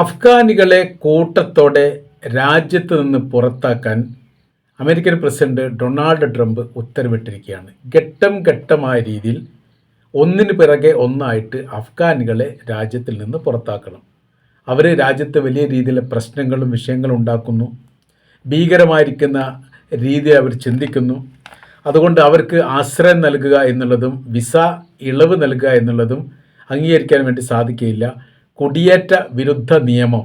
അഫ്ഗാനികളെ കൂട്ടത്തോടെ രാജ്യത്ത് നിന്ന് പുറത്താക്കാൻ അമേരിക്കൻ പ്രസിഡന്റ് ഡൊണാൾഡ് ട്രംപ് ഉത്തരവിട്ടിരിക്കുകയാണ്. ഘട്ടം ഘട്ടമായ രീതിയിൽ ഒന്നിന് പിറകെ ഒന്നായിട്ട് അഫ്ഗാനികളെ രാജ്യത്തിൽ നിന്ന് പുറത്താക്കണം. അവർ രാജ്യത്ത് വലിയ രീതിയിലെ പ്രശ്നങ്ങളും വിഷയങ്ങളും ഉണ്ടാക്കുന്നു. ഭീകരമായിരിക്കുന്ന രീതി അവർ ചിന്തിക്കുന്നു. അതുകൊണ്ട് അവർക്ക് ആശ്രയം നൽകുക എന്നുള്ളതും വിസ ഇളവ് നൽകുക എന്നുള്ളതും അംഗീകരിക്കാൻ വേണ്ടി സാധിക്കുകയില്ല. കുടിയേറ്റ വിരുദ്ധ നിയമം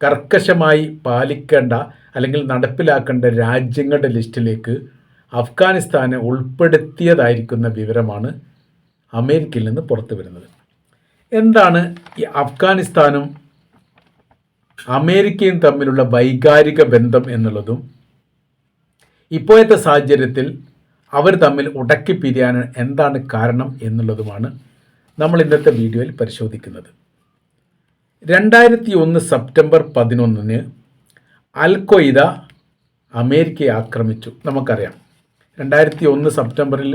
കർക്കശമായി പാലിക്കേണ്ട അല്ലെങ്കിൽ നടപ്പിലാക്കേണ്ട രാജ്യങ്ങളുടെ ലിസ്റ്റിലേക്ക് അഫ്ഗാനിസ്ഥാനെ ഉൾപ്പെടുത്തിയതായിരിക്കുന്ന വിവരമാണ് അമേരിക്കയിൽ നിന്ന് പുറത്തു വരുന്നത്. എന്താണ് ഈ അഫ്ഗാനിസ്ഥാനും അമേരിക്കയും തമ്മിലുള്ള വൈകാരിക ബന്ധം എന്നുള്ളതും? ഇപ്പോഴത്തെ സാഹചര്യത്തിൽ അവർ തമ്മിൽ ഉടക്കി പിരിയാൻ എന്താണ് കാരണം എന്നുള്ളതുമാണ് നമ്മൾ ഇന്നത്തെ വീഡിയോയിൽ പരിശോധിക്കുന്നത്. രണ്ടായിരത്തി ഒന്ന് സെപ്റ്റംബർ പതിനൊന്നിന് അൽ അമേരിക്കയെ ആക്രമിച്ചു. നമുക്കറിയാം. രണ്ടായിരത്തി ഒന്ന് സെപ്റ്റംബറിൽ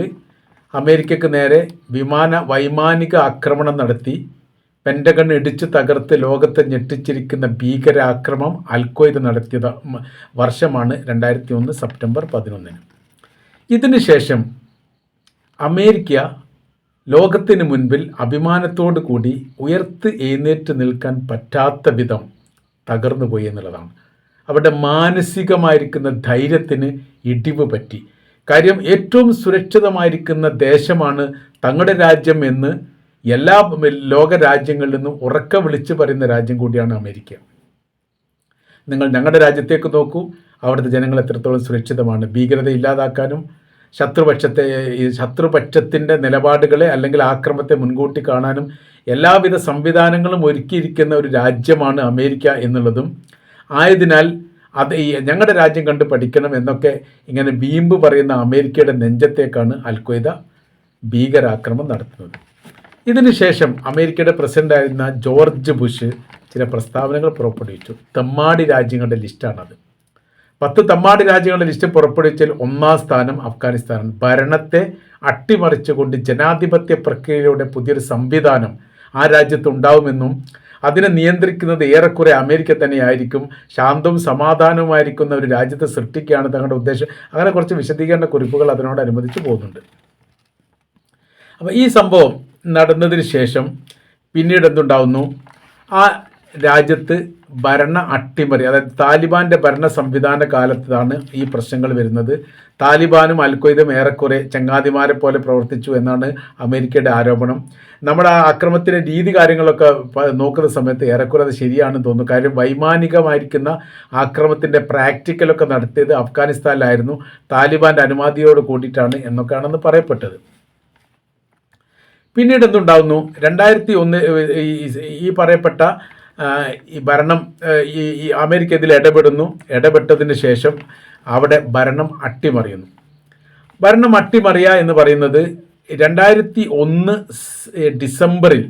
അമേരിക്കയ്ക്ക് നേരെ വിമാന വൈമാനിക ആക്രമണം നടത്തി. പെൻഡഗൺ ഇടിച്ചു തകർത്ത് ലോകത്തെ ഞെട്ടിച്ചിരിക്കുന്ന ഭീകരാക്രമം അൽക്വയ്ദ നടത്തിയത് വർഷമാണ് രണ്ടായിരത്തി ഒന്ന് സെപ്റ്റംബർ പതിനൊന്നിന്. ഇതിനുശേഷം അമേരിക്ക ലോകത്തിന് മുൻപിൽ അഭിമാനത്തോടു കൂടി ഉയർത്ത് എഴുന്നേറ്റ് നിൽക്കാൻ പറ്റാത്ത വിധം തകർന്നു പോയി എന്നുള്ളതാണ്. അവരുടെ മാനസികമായിരിക്കുന്ന ധൈര്യത്തിന് ഇടിവ് പറ്റി. കാര്യം ഏറ്റവും സുരക്ഷിതമായിരിക്കുന്ന ദേശമാണ് തങ്ങളുടെ രാജ്യം എന്ന് എല്ലാ ലോക രാജ്യങ്ങളിൽ നിന്നും ഉറക്ക വിളിച്ചു പറയുന്ന രാജ്യം കൂടിയാണ് അമേരിക്ക. നിങ്ങൾ ഞങ്ങളുടെ രാജ്യത്തേക്ക് നോക്കൂ. അവിടുത്തെ ജനങ്ങൾ എത്രത്തോളം സുരക്ഷിതമാണ്. ഭീകരത ഇല്ലാതാക്കാനും ശത്രുപക്ഷത്തെ ഈ ശത്രുപക്ഷത്തിന്റെ നിലപാടുകളെ അല്ലെങ്കിൽ ആക്രമത്തെ മുൻകൂട്ടി കാണാനും എല്ലാവിധ സംവിധാനങ്ങളും ഒരുക്കിയിരിക്കുന്ന ഒരു രാജ്യമാണ് അമേരിക്ക എന്നുള്ളതും ആയതിനാൽ അത് ഈ ഞങ്ങളുടെ രാജ്യം കണ്ട് പഠിക്കണം എന്നൊക്കെ ഇങ്ങനെ വീമ്പ് പറയുന്ന അമേരിക്കയുടെ നെഞ്ചത്തേക്കാണ് അൽക്വയ്ദ ഭീകരാക്രമം നടത്തുന്നത്. ഇതിനുശേഷം അമേരിക്കയുടെ പ്രസിഡന്റായിരുന്ന ജോർജ് ബുഷ് ചില പ്രസ്താവനകൾ പുറപ്പെടുവിച്ചു. തെമ്മാടി രാജ്യങ്ങളുടെ ലിസ്റ്റാണത്. പത്ത് തമ്മാടി രാജ്യങ്ങളുടെ ലിസ്റ്റ് പുറപ്പെടുവിച്ചതിൽ ഒന്നാം സ്ഥാനം അഫ്ഗാനിസ്ഥാനാണ്. ഭരണത്തെ അട്ടിമറിച്ചുകൊണ്ട് ജനാധിപത്യ പ്രക്രിയയുടെ പുതിയൊരു സംവിധാനം ആ രാജ്യത്ത് ഉണ്ടാവുമെന്നും അതിനെ നിയന്ത്രിക്കുന്നത് ഏറെക്കുറെ അമേരിക്ക തന്നെയായിരിക്കും. ശാന്തവും സമാധാനവുമായിരിക്കുന്ന ഒരു രാജ്യത്തെ സൃഷ്ടിക്കുകയാണ് തങ്ങളുടെ ഉദ്ദേശം. അങ്ങനെ കുറച്ച് വിശദീകരണ കുറിപ്പുകൾ അതിനോടനുബന്ധിച്ച് പോകുന്നുണ്ട്. അപ്പോൾ ഈ സംഭവം നടന്നതിന് ശേഷം പിന്നീട് എന്തുണ്ടാവുന്നു? ആ രാജ്യത്ത് ഭരണ അട്ടിമറി അതായത് താലിബാന്റെ ഭരണ സംവിധാന കാലത്താണ് ഈ പ്രശ്നങ്ങൾ വരുന്നത്. താലിബാനും അൽഖ്വയ്ദും ഏറെക്കുറെ ചങ്ങാതിമാരെ പോലെ പ്രവർത്തിച്ചു എന്നാണ് അമേരിക്കയുടെ ആരോപണം. നമ്മുടെ ആ അക്രമത്തിന്റെ രീതി കാര്യങ്ങളൊക്കെ നോക്കുന്ന സമയത്ത് ഏറെക്കുറെ അത് ശരിയാണെന്ന് തോന്നുന്നു. കാര്യം വൈമാനികമായിരിക്കുന്ന ആക്രമത്തിന്റെ പ്രാക്ടിക്കലൊക്കെ നടത്തിയത് അഫ്ഗാനിസ്ഥാനിലായിരുന്നു. താലിബാന്റെ അനുമതിയോട് കൂടിയിട്ടാണ് എന്നൊക്കെയാണെന്ന് പറയപ്പെട്ടത്. പിന്നീട് എന്തുണ്ടാവുന്നു? രണ്ടായിരത്തി ഒന്ന് ഈ- പറയപ്പെട്ട ഈ ഭരണം ഈ ഈ അമേരിക്ക ഇതിൽ ഇടപെടുന്നു. ഇടപെട്ടതിന് ശേഷം അവിടെ ഭരണം അട്ടിമറിയുന്നു. ഭരണം അട്ടിമറിയ എന്ന് പറയുന്നത് രണ്ടായിരത്തി ഒന്ന് ഡിസംബറിൽ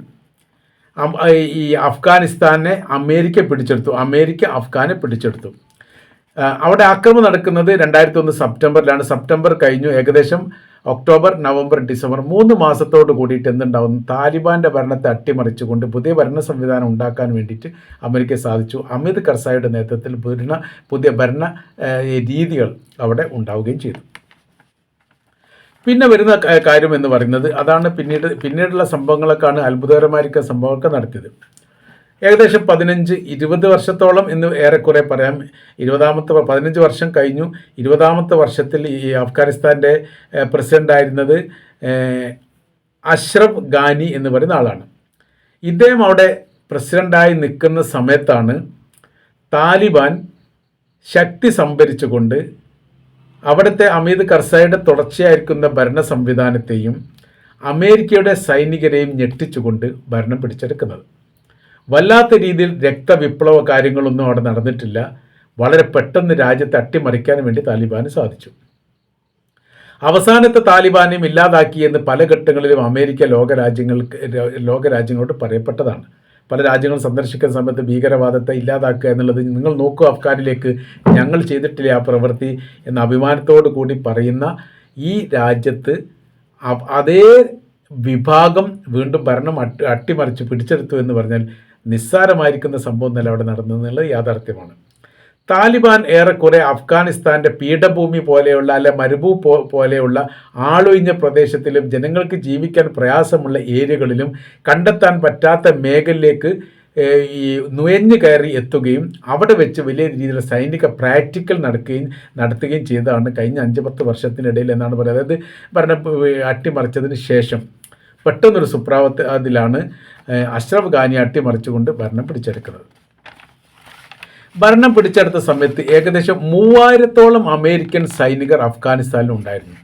ഈ അഫ്ഗാനിസ്ഥാനെ അമേരിക്ക പിടിച്ചെടുത്തു. അമേരിക്ക അഫ്ഗാനെ പിടിച്ചെടുത്തു. അവിടെ ആക്രമണം നടക്കുന്നത് രണ്ടായിരത്തി ഒന്ന് സെപ്റ്റംബറിലാണ്. സെപ്റ്റംബർ കഴിഞ്ഞു. ഏകദേശം ഒക്ടോബർ നവംബർ ഡിസംബർ മൂന്ന് മാസത്തോട് കൂടിയിട്ട് എന്തുണ്ടാവുന്നു താലിബാന്റെ ഭരണത്തെ അട്ടിമറിച്ചുകൊണ്ട് പുതിയ ഭരണ സംവിധാനം ഉണ്ടാക്കാൻ വേണ്ടിയിട്ട് അമേരിക്ക സാധിച്ചു. അമിത് കർസായുടെ നേതൃത്വത്തിൽ ഭരണ പുതിയ ഭരണ രീതികൾ അവിടെ ഉണ്ടാവുകയും ചെയ്തു. പിന്നെ വരുന്ന കാര്യം എന്ന് പറയുന്നത് അതാണ് പിന്നീട് പിന്നീടുള്ള സംഭവങ്ങളൊക്കെയാണ് അത്ഭുതകരമായിരിക്കുന്ന സംഭവമൊക്കെ നടത്തിയത്. ഏകദേശം പതിനഞ്ച് ഇരുപത് വർഷത്തോളം എന്ന് ഏറെക്കുറെ പറയാം. ഇരുപതാമത്തെ പതിനഞ്ച് വർഷം കഴിഞ്ഞു. ഇരുപതാമത്തെ വർഷത്തിൽ ഈ അഫ്ഗാനിസ്ഥാന്റെ പ്രസിഡന്റ് ആയിരുന്നത് അഷ്റഫ് ഗാനി എന്ന് പറയുന്ന ആളാണ്. ഇദ്ദേഹം അവിടെ പ്രസിഡന്റായി നിൽക്കുന്ന സമയത്താണ് താലിബാൻ ശക്തി സംഭരിച്ചുകൊണ്ട് അവിടുത്തെ അമീദ് കർസായുടെ തുടർച്ചയായിരിക്കുന്ന ഭരണ സംവിധാനത്തെയും അമേരിക്കയുടെ സൈനികരെയും ഞെട്ടിച്ചുകൊണ്ട് ഭരണം പിടിച്ചെടുക്കുന്നത്. വല്ലാത്ത രീതിയിൽ രക്തവിപ്ലവ കാര്യങ്ങളൊന്നും അവിടെ നടന്നിട്ടില്ല. വളരെ പെട്ടെന്ന് രാജ്യത്തെ അട്ടിമറിക്കാൻ വേണ്ടി താലിബാന് സാധിച്ചു. അവസാനത്തെ താലിബാനെയും ഇല്ലാതാക്കിയെന്ന് പല ഘട്ടങ്ങളിലും അമേരിക്ക ലോകരാജ്യങ്ങൾക്ക് ലോകരാജ്യങ്ങളോട് പറയപ്പെട്ടതാണ്. പല രാജ്യങ്ങളും സന്ദർശിക്കുന്ന സമയത്ത് ഭീകരവാദത്തെ ഇല്ലാതാക്കുക എന്നുള്ളത് നിങ്ങൾ നോക്കൂ അഫ്ഗാനിലേക്ക്. ഞങ്ങൾ ചെയ്തിട്ടില്ല ആ പ്രവൃത്തി എന്ന അഭിമാനത്തോടു കൂടി പറയുന്ന ഈ രാജ്യത്ത് അതേ വിഭാഗം വീണ്ടും ഭരണം അട്ടിമറിച്ച് പിടിച്ചെടുത്തു എന്ന് പറഞ്ഞാൽ നിസ്സാരമായിരിക്കുന്ന സംഭവം തന്നെ അവിടെ നടന്നതെന്നുള്ളത് യാഥാർത്ഥ്യമാണ്. താലിബാൻ ഏറെക്കുറെ അഫ്ഗാനിസ്ഥാന്റെ പീഠഭൂമി പോലെയുള്ള അല്ലെ മരുഭൂ പോലെയുള്ള ആളൊഴിഞ്ഞ പ്രദേശത്തിലും ജനങ്ങൾക്ക് ജീവിക്കാൻ പ്രയാസമുള്ള ഏരിയകളിലും കണ്ടെത്താൻ പറ്റാത്ത മേഖലയിലേക്ക് ഈ നുയഞ്ഞു കയറി എത്തുകയും അവിടെ വെച്ച് വലിയ രീതിയിലുള്ള സൈനിക പ്രാക്ടിക്കൽ നടക്കുകയും നടത്തുകയും ചെയ്തതാണ് കഴിഞ്ഞ അഞ്ച് പത്ത് വർഷത്തിനിടയിൽ എന്നാണ് പറയുന്നത്. അതായത് ഭരണ അട്ടിമറിച്ചതിന് ശേഷം. പെട്ടെന്നൊരു സുപ്രാവത്ത് അതിലാണ് അഷ്റഫ് ഖാനി അട്ടിമറിച്ചുകൊണ്ട് ഭരണം പിടിച്ചെടുക്കുന്നത്. ഭരണം പിടിച്ചെടുത്ത സമയത്ത് ഏകദേശം മൂവായിരത്തോളം അമേരിക്കൻ സൈനികർ അഫ്ഗാനിസ്ഥാനിൽ ഉണ്ടായിരുന്നു.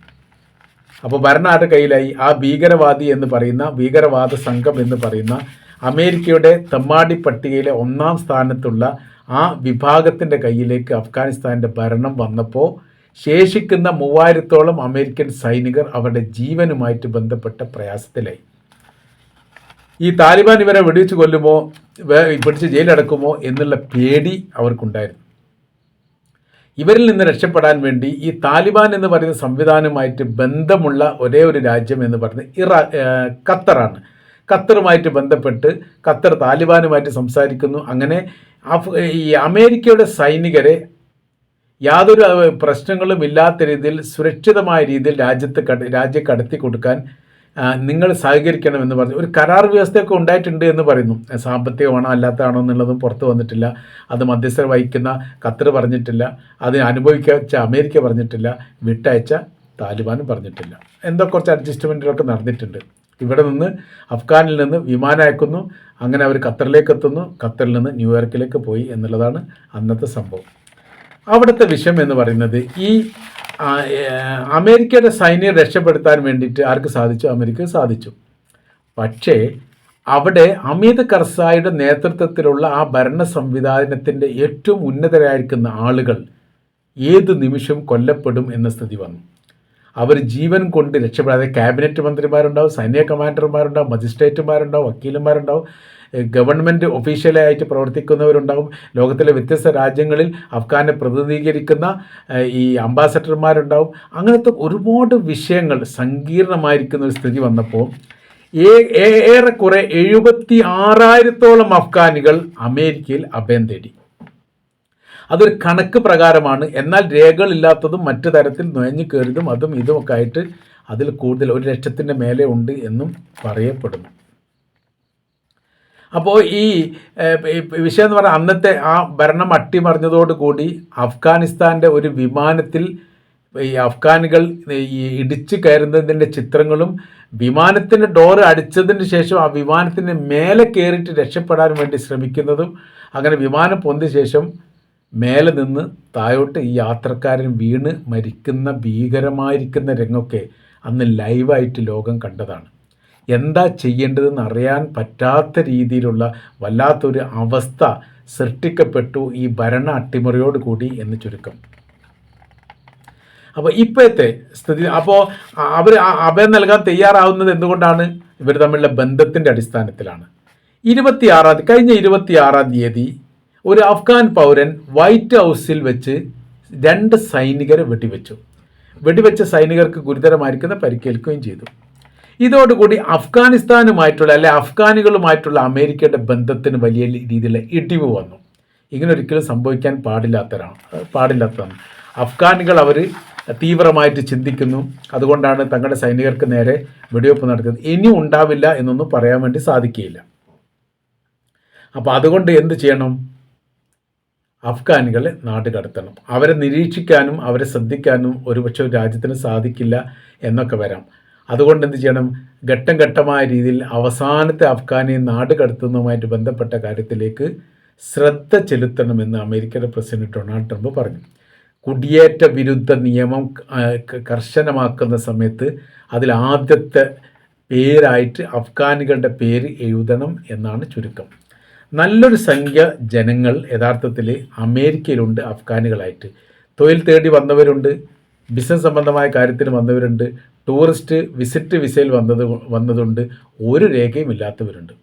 അപ്പോൾ ഭരണം ആരുടെ കയ്യിലായി? ആ ഭീകരവാദി എന്ന് പറയുന്ന ഭീകരവാദ സംഘം എന്ന് പറയുന്ന അമേരിക്കയുടെ തെമ്മാടി പട്ടികയിലെ ഒന്നാം സ്ഥാനത്തുള്ള ആ വിഭാഗത്തിന്റെ കയ്യിലേക്ക് അഫ്ഗാനിസ്ഥാന്റെ ഭരണം വന്നപ്പോൾ ശേഷിക്കുന്ന മൂവായിരത്തോളം അമേരിക്കൻ സൈനികർ അവരുടെ ജീവനുമായിട്ട് ബന്ധപ്പെട്ട പ്രയാസത്തിലായി. ഈ താലിബാൻ ഇവരെ വെടിവെച്ച് കൊല്ലുമോ പിടിച്ച് ജയിലടക്കുമോ എന്നുള്ള പേടി അവർക്കുണ്ടായിരുന്നു. ഇവരിൽ നിന്ന് രക്ഷപ്പെടാൻ വേണ്ടി ഈ താലിബാൻ എന്ന് പറയുന്ന സംവിധാനമായിട്ട് ബന്ധമുള്ള ഒരേ ഒരു രാജ്യം എന്ന് പറയുന്നത് ഇറാ ഖത്തറാണ്. ഖത്തറുമായിട്ട് ബന്ധപ്പെട്ട് ഖത്തർ താലിബാനുമായിട്ട് സംസാരിക്കുന്നു. അങ്ങനെ ഈ അമേരിക്കയുടെ സൈനികരെ യാതൊരു പ്രശ്നങ്ങളും ഇല്ലാത്ത രീതിയിൽ സുരക്ഷിതമായ രീതിയിൽ രാജ്യത്ത് രാജ്യം കടത്തി കൊടുക്കാൻ നിങ്ങൾ സഹകരിക്കണമെന്ന് പറഞ്ഞു. ഒരു കരാർ വ്യവസ്ഥയൊക്കെ ഉണ്ടായിട്ടുണ്ട് എന്ന് പറയുന്നു. സാമ്പത്തികമാണോ അല്ലാത്തതാണോ എന്നുള്ളതും പുറത്തു വന്നിട്ടില്ല. അത് മധ്യസ്ഥർ വഹിക്കുന്ന ഖത്തർ പറഞ്ഞിട്ടില്ല. അത് അനുഭവിക്കച്ച അമേരിക്ക പറഞ്ഞിട്ടില്ല. വിട്ടയച്ച താലിബാനും പറഞ്ഞിട്ടില്ല. എന്തോ കുറച്ച് അഡ്ജസ്റ്റ്മെന്റുകളൊക്കെ നടന്നിട്ടുണ്ട്. ഇവിടെ നിന്ന് അഫ്ഗാനിൽ നിന്ന് വിമാനം അയക്കുന്നു. അങ്ങനെ അവർ ഖത്തറിലേക്ക് എത്തുന്നു. ഖത്തറിൽ നിന്ന് ന്യൂയോർക്കിലേക്ക് പോയി എന്നുള്ളതാണ് അന്നത്തെ സംഭവം. അവിടുത്തെ വിഷയം എന്ന് പറയുന്നത് ഈ അമേരിക്കയുടെ സൈന്യം രക്ഷപ്പെടുത്താൻ വേണ്ടിയിട്ട് ആർക്ക് സാധിച്ചു? അമേരിക്ക സാധിച്ചു. പക്ഷേ അവിടെ അമിത് കർസായുടെ നേതൃത്വത്തിലുള്ള ആ ഭരണ സംവിധാനത്തിന്റെ ഏറ്റവും ഉന്നതരായിരിക്കുന്ന ആളുകൾ ഏത് നിമിഷം കൊല്ലപ്പെടും എന്ന സ്ഥിതി വന്നു. അവർ ജീവൻ കൊണ്ട് രക്ഷപ്പെടാതെ ക്യാബിനറ്റ് മന്ത്രിമാരുണ്ടാവും സൈന്യ കമാൻഡർമാരുണ്ടാവും മജിസ്ട്രേറ്റുമാരുണ്ടാവും വക്കീലന്മാരുണ്ടാവും. ഗവൺമെന്റ് ഒഫീഷ്യലായിട്ട് പ്രവർത്തിക്കുന്നവരുണ്ടാകും ലോകത്തിലെ വ്യത്യസ്ത രാജ്യങ്ങളിൽ അഫ്ഗാനെ പ്രതിനിധീകരിക്കുന്ന ഈ അംബാസഡർമാരുണ്ടാവും. അങ്ങനത്തെ ഒരുപാട് വിഷയങ്ങൾ സങ്കീർണമായിരിക്കുന്ന ഒരു സ്ഥിതി വന്നപ്പോൾ ഏറെക്കുറെ എഴുപത്തി ആറായിരത്തോളം അഫ്ഗാനികൾ അമേരിക്കയിൽ അഭയം തേടി. അതൊരു കണക്ക് പ്രകാരമാണ്. എന്നാൽ രേഖകളില്ലാത്തതും മറ്റു തരത്തിൽ നുഴഞ്ഞു കയറിയതും അതും ഇതുമൊക്കെ ആയിട്ട് അതിൽ കൂടുതൽ ഒരു ലക്ഷത്തിന്റെ മേലെ ഉണ്ട് എന്നും പറയപ്പെടുന്നു. അപ്പോൾ ഈ വിഷയം എന്ന് പറഞ്ഞാൽ അന്നത്തെ ആ ഭരണം അട്ടിമറിഞ്ഞതോടുകൂടി അഫ്ഗാനിസ്ഥാന്റെ ഒരു വിമാനത്തിൽ ഈ അഫ്ഗാനികൾ ഈ ഇടിച്ചു കയറുന്നതിന്റെ ചിത്രങ്ങളും വിമാനത്തിന്റെ ഡോറ് അടിച്ചതിന് ശേഷം ആ വിമാനത്തിന് മേലെ കയറിയിട്ട് രക്ഷപ്പെടാൻ വേണ്ടി ശ്രമിക്കുന്നതും അങ്ങനെ വിമാനം പൊന്തിയ ശേഷം മേലെ നിന്ന് താഴോട്ട് ഈ യാത്രക്കാരൻ വീണ് മരിക്കുന്ന ഭീകരമായിരിക്കുന്ന രംഗമൊക്കെ അന്ന് ലൈവായിട്ട് ലോകം കണ്ടതാണ്. എന്താ ചെയ്യേണ്ടതെന്ന് അറിയാൻ പറ്റാത്ത രീതിയിലുള്ള വല്ലാത്തൊരു അവസ്ഥ സൃഷ്ടിക്കപ്പെട്ടു ഈ ഭരണ അട്ടിമറിയോട് കൂടി എന്ന് ചുരുക്കം. അപ്പോൾ ഇപ്പോഴത്തെ സ്ഥിതി അപ്പോൾ അവർ അഭയം നൽകാൻ തയ്യാറാവുന്നത് എന്തുകൊണ്ടാണ്? ഇവർ തമ്മിലുള്ള ബന്ധത്തിന്റെ അടിസ്ഥാനത്തിലാണ്. ഇരുപത്തിയാറാം കഴിഞ്ഞ ഇരുപത്തിയാറാം തീയതി ഒരു അഫ്ഗാൻ പൗരൻ വൈറ്റ് ഹൗസിൽ വെച്ച് രണ്ട് സൈനികരെ വെടിവെച്ചു. വെടിവെച്ച സൈനികർക്ക് ഗുരുതരമായിരിക്കുന്ന പരിക്കേൽക്കുകയും ചെയ്തു. ഇതോടുകൂടി അഫ്ഗാനിസ്ഥാനുമായിട്ടുള്ള അല്ലെ അഫ്ഗാനികളുമായിട്ടുള്ള അമേരിക്കയുടെ ബന്ധത്തിന് വലിയ രീതിയിലുള്ള ഇടിവ് വന്നു. ഇങ്ങനെ ഒരിക്കലും സംഭവിക്കാൻ പാടില്ലാത്തതാണ് പാടില്ലാത്തതാണ്. അഫ്ഗാനികൾ അവർ തീവ്രമായിട്ട് ചിന്തിക്കുന്നു. അതുകൊണ്ടാണ് തങ്ങളുടെ സൈനികർക്ക് നേരെ വെടിവെപ്പ് നടത്തുന്നത് ഇനി ഉണ്ടാവില്ല എന്നൊന്നും പറയാൻ വേണ്ടി സാധിക്കുകയില്ല. അപ്പോൾ അതുകൊണ്ട് എന്ത് ചെയ്യണം? അഫ്ഗാനികളെ നാട് കടത്തണം. അവരെ നിരീക്ഷിക്കാനും അവരെ ശ്രദ്ധിക്കാനും ഒരുപക്ഷെ രാജ്യത്തിന് സാധിക്കില്ല എന്നൊക്കെ വരാം. അതുകൊണ്ട് എന്ത് ചെയ്യണം? ഘട്ടം ഘട്ടമായ രീതിയിൽ അവസാനത്തെ അഫ്ഗാനി നാട് കടത്തുന്നതുമായിട്ട് ബന്ധപ്പെട്ട കാര്യത്തിലേക്ക് ശ്രദ്ധ ചെലുത്തണമെന്ന് അമേരിക്കയുടെ പ്രസിഡന്റ് ഡൊണാൾഡ് ട്രംപ് പറഞ്ഞു. കുടിയേറ്റ വിരുദ്ധ നിയമം കർശനമാക്കുന്ന സമയത്ത് അതിൽ ആദ്യത്തെ പേരായിട്ട് അഫ്ഗാനികളുടെ പേര് എഴുതണം എന്നാണ് ചുരുക്കം. നല്ലൊരു സംഖ്യ ജനങ്ങൾ യഥാർത്ഥത്തിൽ അമേരിക്കയിലുണ്ട് അഫ്ഗാനികളായിട്ട്. തൊഴിൽ തേടി വന്നവരുണ്ട് ബിസിനസ് സംബന്ധമായ കാര്യത്തിന് വന്നവരുണ്ട് ടൂറിസ്റ്റ് വിസിറ്റ് വിസയിൽ വന്നത് വന്നതുകൊണ്ട് ഒരു രേഖയും ഇല്ലാത്തവരുണ്ട്.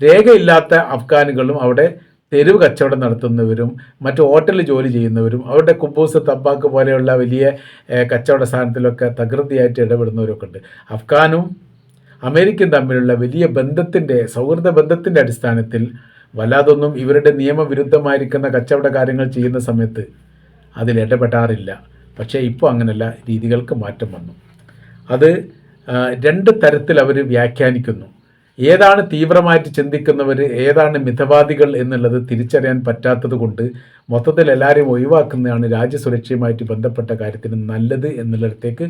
രേഖയില്ലാത്ത അഫ്ഗാനുകളും അവിടെ തെരുവ് കച്ചവടം നടത്തുന്നവരും മറ്റു ഹോട്ടലിൽ ജോലി ചെയ്യുന്നവരും അവരുടെ കുബൂസ് തബാക്ക് പോലെയുള്ള വലിയ കച്ചവട സ്ഥാനത്തിലൊക്കെ തകൃതിയായിട്ട് ഇടപെടുന്നവരൊക്കെ ഉണ്ട്. അഫ്ഗാനും അമേരിക്കയും തമ്മിലുള്ള വലിയ ബന്ധത്തിന്റെ സൗഹൃദ ബന്ധത്തിന്റെ അടിസ്ഥാനത്തിൽ വല്ലാതൊന്നും ഇവരുടെ നിയമവിരുദ്ധമായിരിക്കുന്ന കച്ചവട കാര്യങ്ങൾ ചെയ്യുന്ന സമയത്ത് അതിൽ ഇടപെടാറില്ല. പക്ഷേ ഇപ്പോൾ അങ്ങനെയല്ല രീതികൾക്ക് മാറ്റം വന്നു. അത് രണ്ട് തരത്തിൽ അവർ വ്യാഖ്യാനിക്കുന്നു. ഏതാണ് തീവ്രമായിട്ട് ചിന്തിക്കുന്നവർ ഏതാണ് മിതവാദികൾ എന്നുള്ളത് തിരിച്ചറിയാൻ പറ്റാത്തത് കൊണ്ട് മൊത്തത്തിൽ എല്ലാവരെയും ഒഴിവാക്കുന്നതാണ് രാജ്യസുരക്ഷയുമായിട്ട് ബന്ധപ്പെട്ട കാര്യത്തിന് നല്ലത് എന്നുള്ളിടത്തേക്ക്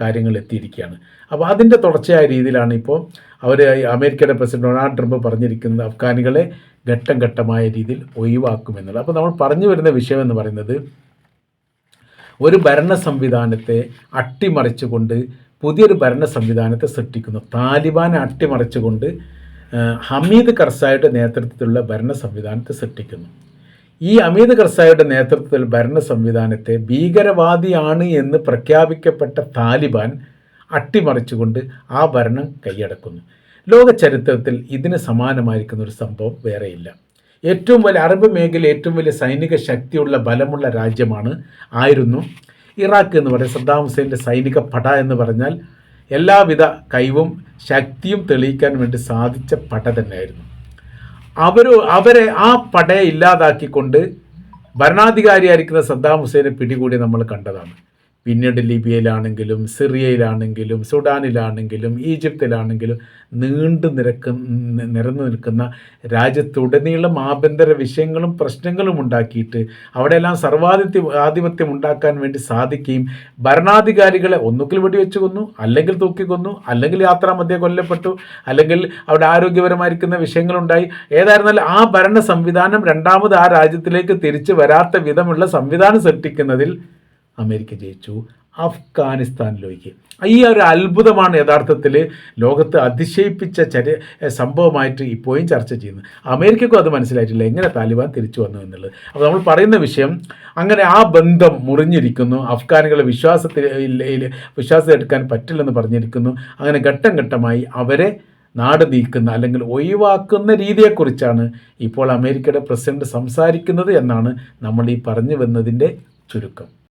കാര്യങ്ങൾ എത്തിയിരിക്കുകയാണ്. അപ്പോൾ അതിന്റെ തുടർച്ചയായ രീതിയിലാണ് ഇപ്പോൾ അവർ അമേരിക്കയുടെ പ്രസിഡന്റ് ഡൊണാൾഡ് ട്രംപ് പറഞ്ഞിരിക്കുന്നത് അഫ്ഗാനികളെ ഘട്ടം ഘട്ടമായ രീതിയിൽ ഒഴിവാക്കുമെന്നുള്ളത്. അപ്പോൾ നമ്മൾ പറഞ്ഞു വരുന്ന വിഷയം എന്ന് പറയുന്നത് ഒരു ഭരണ സംവിധാനത്തെ അട്ടിമറിച്ചുകൊണ്ട് പുതിയൊരു ഭരണ സംവിധാനത്തെ സൃഷ്ടിക്കുന്നു. താലിബാനെ അട്ടിമറിച്ചുകൊണ്ട് ഹമീദ് കർസായുടെ നേതൃത്വത്തിലുള്ള ഭരണ സംവിധാനത്തെ സൃഷ്ടിക്കുന്നു. ഈ അമീദ് കർസായുടെ നേതൃത്വത്തിൽ ഭരണ സംവിധാനത്തെ ഭീകരവാദിയാണ് എന്ന് പ്രഖ്യാപിക്കപ്പെട്ട താലിബാൻ അട്ടിമറിച്ചുകൊണ്ട് ആ ഭരണം കൈയടക്കുന്നു. ലോക ചരിത്രത്തിൽ ഇതിന് സമാനമായിരിക്കുന്ന ഒരു സംഭവം വേറെയില്ല. ഏറ്റവും വലിയ അറബ് മേഖല ഏറ്റവും വലിയ സൈനിക ശക്തിയുള്ള ബലമുള്ള രാജ്യമാണ് ആയിരുന്നു ഇറാഖ് എന്ന് പറയുന്നത് സദ്ദാം ഹുസൈന്റെ സൈനിക പട എന്ന് പറഞ്ഞാൽ എല്ലാവിധ കൈവും ശക്തിയും തെളിയിക്കാൻ വേണ്ടി സാധിച്ച പട തന്നെയായിരുന്നു. അവർ അവരെ ആ പടയെ ഇല്ലാതാക്കിക്കൊണ്ട് ഭരണാധികാരിയായിരിക്കുന്ന സദ്ദാം ഹുസൈനെ പിടികൂടി നമ്മൾ കണ്ടതാണ്. പിന്നീട് ലിബിയയിലാണെങ്കിലും സിറിയയിലാണെങ്കിലും സുഡാനിലാണെങ്കിലും ഈജിപ്തിലാണെങ്കിലും നീണ്ടു നിരക്ക് നിരന്നു നിൽക്കുന്ന രാജ്യത്തുടനീളം ആഭ്യന്തര വിഷയങ്ങളും പ്രശ്നങ്ങളും ഉണ്ടാക്കിയിട്ട് അവിടെയെല്ലാം സർവാധിത്യ ആധിപത്യം ഉണ്ടാക്കാൻ വേണ്ടി സാധിക്കുകയും ഭരണാധികാരികളെ ഒന്നുകിൽ വെടിവെച്ച് കൊന്നു അല്ലെങ്കിൽ തൂക്കി കൊന്നു അല്ലെങ്കിൽ യാത്രാമധ്യേ കൊല്ലപ്പെട്ടു അല്ലെങ്കിൽ അവിടെ ആരോഗ്യപരമായിരിക്കുന്ന വിഷയങ്ങളുണ്ടായി. ഏതായിരുന്നാലും ആ ഭരണ സംവിധാനം രണ്ടാമത് ആ രാജ്യത്തിലേക്ക് തിരിച്ചു വരാത്ത വിധമുള്ള സംവിധാനം സൃഷ്ടിക്കുന്നതിൽ അമേരിക്ക ജയിച്ചു. അഫ്ഗാനിസ്ഥാനിലേക്ക്. ഈ ഒരു അത്ഭുതമാണ് യഥാർത്ഥത്തിൽ ലോകത്ത് അതിശയിപ്പിച്ച ചരി സംഭവമായിട്ട് ഇപ്പോഴും ചർച്ച ചെയ്യുന്നത്. അമേരിക്കക്കും അത് മനസ്സിലായിട്ടില്ല. എങ്ങനെ താലിബാൻ തിരിച്ചു വന്നു എന്നുള്ളത്. അപ്പോൾ നമ്മൾ പറയുന്ന വിഷയം അങ്ങനെ ആ ബന്ധം മുറിഞ്ഞിരിക്കുന്നു. അഫ്ഗാനികളെ വിശ്വാസത്തിൽ വിശ്വാസം എടുക്കാൻ പറ്റില്ലെന്ന് പറഞ്ഞിരിക്കുന്നു. അങ്ങനെ ഘട്ടം ഘട്ടമായി അവരെ നാട് നീക്കുന്ന അല്ലെങ്കിൽ ഒഴിവാക്കുന്ന രീതിയെക്കുറിച്ചാണ് ഇപ്പോൾ അമേരിക്കയുടെ പ്രസിഡന്റ് സംസാരിക്കുന്നത് എന്നാണ് നമ്മൾ ഈ പറഞ്ഞു വന്നതിന്റെ ചുരുക്കം.